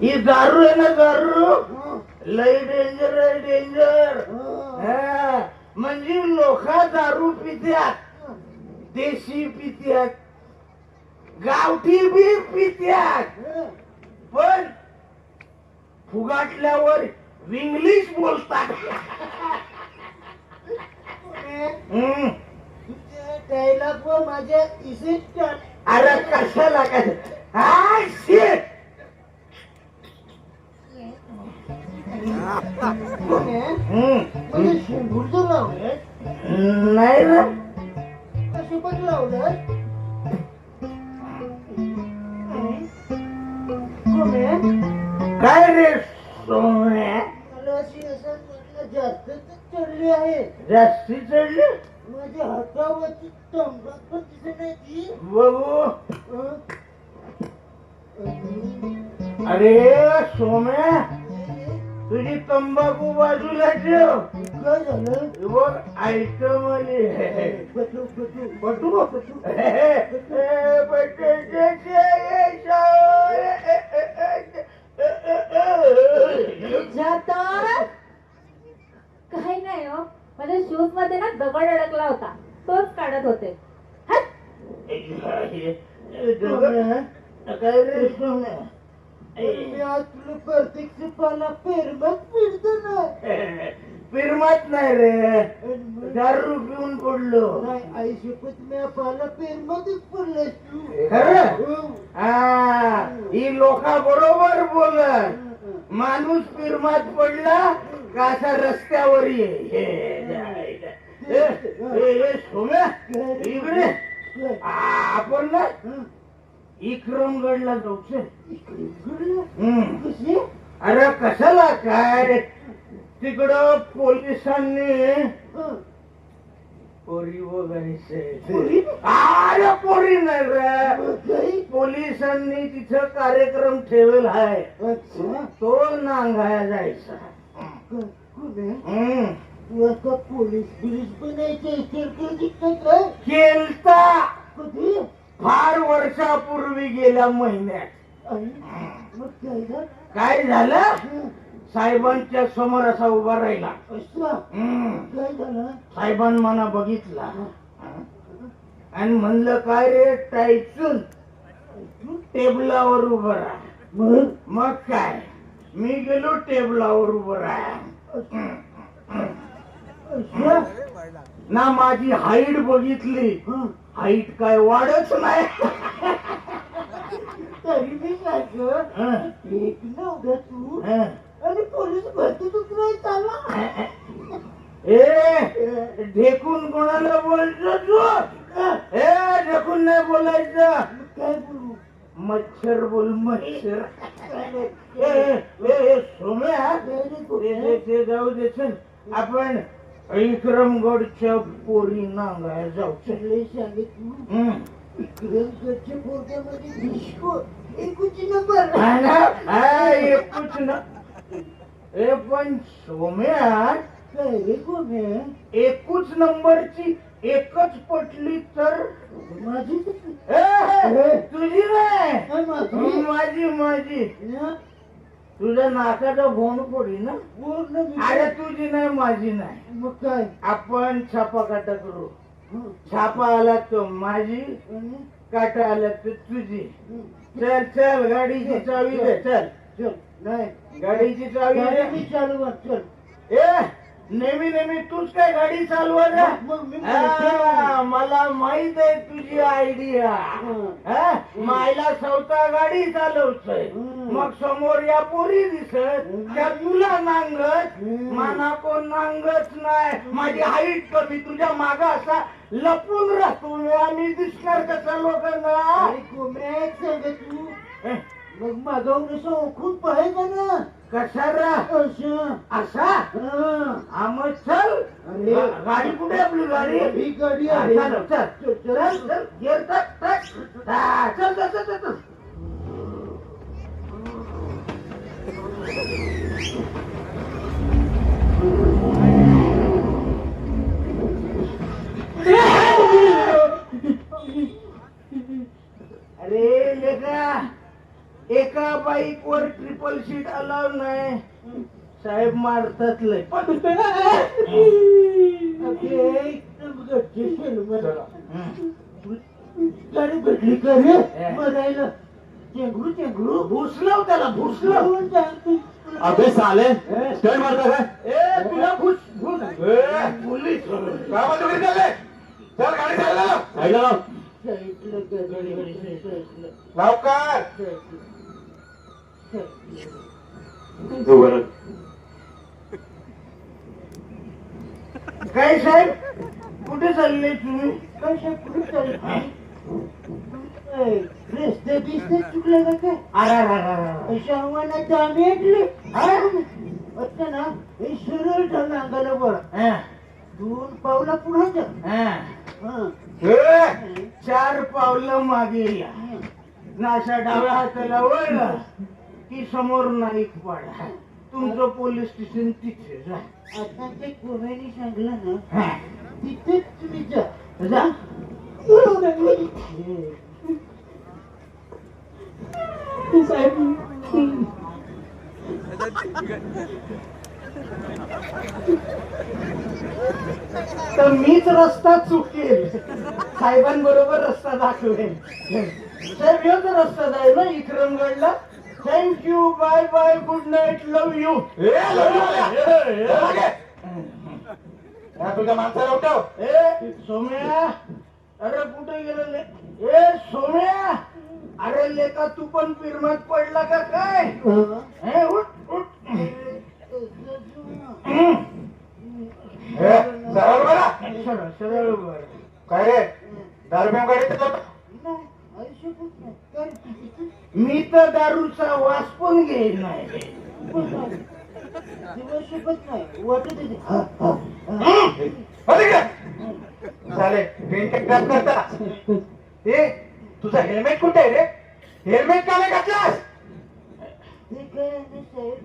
ही दारू आहे ना हं, लय डेंजर आहे डेंजर हं, म्हणजे लोक दारू पित्यात देशी पित्यात गावठी बी पित्यात हं. पण फुगाटल्यावर इंग्लिश बोलतात हम्म. व माझ्या इसेट अरे कशाला काय हाय shit. म्हणजे शेंबूरचं लावले नाही ना कशोबत लावले काय रे सोन्या मला अशी असं चढली आहे जास्ती चढली? माझ्या हातावरची तंबाख पण दिसत नाही ती अरे सोम्या तुझी तंबाखू बाजूला ठेव काय झालं हे बघ आयटम आली बटू बटू बटू जाता काही नाही हो माझ्या शूजमध्ये ना दगड अडकला होता तोच काढत होते हट! काय रे फिरमत नाही रे. दारू पिऊन पडलो. आई शपथ मी पाला पेरमतच खरं? हा ही लोका बरोबर बोलत. माणूस पिरमात पडला का असा रस्त्यावर ये. सोम्या इकडे. आपण ना इक्रमगडला जाऊ चल. इकडे इकडे. हम्म. कशी अरे कशाला काय तिकडं पोलिसांनी. पोरी वगैरे पोरी? अरे पोरी नाही रे? पोलिसांनी तिथं कार्यक्रम ठेवेल आहे तो नांगाया जायचा पोलीस बिलीस बनायचं केलता कधी फार वर्षापूर्वी गेल्या महिन्यात. मग काय झालं? काय झालं साहेबांच्या समोर असा उभा राहिला. असं हम्म. काय झालं साहेबां मला बघितला. आणि म्हणलं काय रे टायचून टेबलावर उभं राहा. मग मग काय? मी गेलो टेबलावर उभं राहा. असं ना माझी हाईट बघितली. हाईट काय वाढच नाही. तरी मी हं, एक नव्हता तू. आणि पोलीस भरतीतच नाही चालला. ए ढेकून कोणाला बोलतो तू? ए ढेकून नाही बोलायचं. काय बोलू मच्छर बोल मच्छर. ए, सोम्या. जाऊ दे चल. आपण विक्रमगडच्या पोरी नांगाय जाऊ सगळे डिस्को एकूच नंबर. ना? एकूच ना ए पण सोम्या एकूच नंबरची एकच पटली तर माझी तुझी नाही. माझी. माझी? तुझ्या नाकाचा भोंड पडी ना? पूर्ण अरे तुझी नाही माझी नाही. मग काय? आपण छापा काटा करू. छापा आला तो माझी? काटा आला तर तुझी. चल चल गाडीची चावी दे. चल चल नाही. गाडीची चावी दे. चालवा चल. ए! नेहमी नेहमी तूच काय गाडी चालवा ना मग मी हा, मला माहीत आहे तुझी आयडिया हा? मायला स्वतः गाडी चालवतोय. हम्म. मग समोर या पोरी दिसत त्या तुला नांगत हम्म. माना कोण नांगत नाही. माझी हाईट कमी तुझ्या माग असा लपून राहतो. आणि दिसणार कसा लोकांना? अरे कोंबड्या आहेत तू. मग मागावून ओळखून पाहायचं ना? कसा रा असं? असा मग चल. गाडी कुठे आपली गाडी? ही गाडी आहे. चल, चल. चल, चल. चल. चल. गिअर टाक, टाक. चल चल चल चल, चल अरे लेका एका बाईक वर ट्रिपल सीट अलाव नाही. साहेब मारतात लय. पण. गाडी भेटली का रे? बघायला. चेंगरू चेंगरू. भुसलव त्याला भुसलव मारता काय ए तुला घुस घुस ए, पोलीस काय म्हणतो घरी चालले चल गाडी चालला साईडला लाव. साईडला गाडी, साईडला, लवकर. काय साहेब? कुठे चालले तुम्ही? कशा कुठे चालली? रस्ते बिस्ते चुकले का काय? अरे आव्हानात आम्ही ऐकले आता ना हे सरळ ढग अंगाला हा, दोन पावला पुढे हा. हं. चार पावलं मागे या. ना अशा डाव्या हाताला वळला की समोर नाईक पाडा. तुमचं पोलीस स्टेशन तिथे जा. आता ते कोमेनी सांगलं ना. तिथेच तुम्ही जा. जा. तर मीच रस्ता चुकेल. साहेबांबरोबर रस्ता दाखवेल. साहेब योच रस्ता जाईल ना इकरमगडला thank you bye bye good night love you ये. या तुझ्या माणसाला उठव. ए सोम्या. अरे कुठे गेलं ले? ए सोम्या. अरे लेका तू पण पिरमत पडला का काय हे उठ उठ ए, सरळ बरा सरळ सरळ वर काय रे दारू पिऊन गाडी चालवतो? मी तर दारूचा वास घेईल नाही वाटत हा, हा, हा. करता ए तुझा हेल्मेट कुठे आहे रे हेल्मेट का नाही घातलास ते काय आहे ना साहेब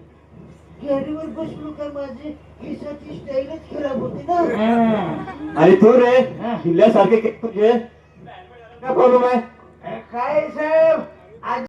कॅरीवर बसलो का माझी केसाची स्टाईलच खराब होती ना आणि तू रे किल्ल्यासारखे केस तुझे काय प्रॉब्लेम आहे काय साहेब